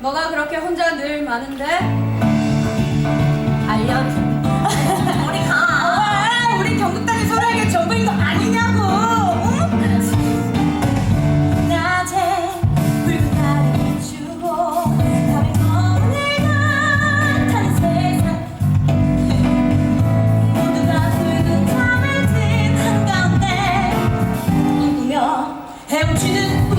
너가 그렇게 혼자 늘 많은데 알려줘. 우리 가. 왜? 우리 경극단이 소리하게 전부인 거 아니냐고. 한가운데 꿈꾸며 헤엄치는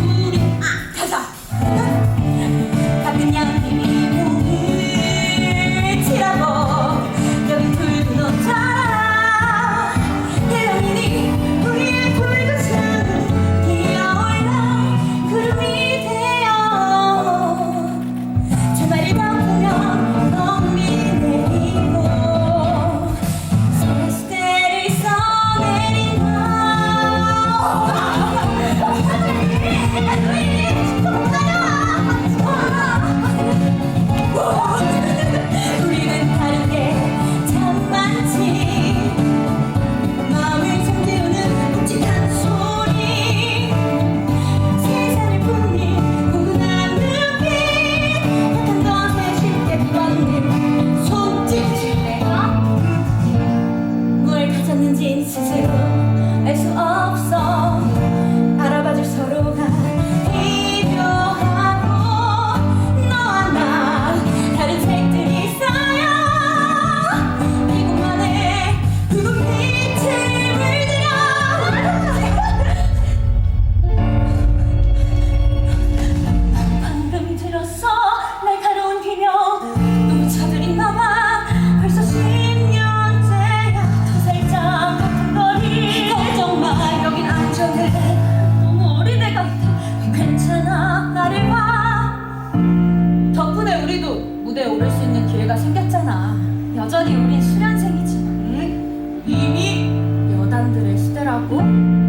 가 우리도 무대에 오를 수 있는 기회가 생겼잖아. 여전히 우린 수련생이지만 이미 여단들의 시대라고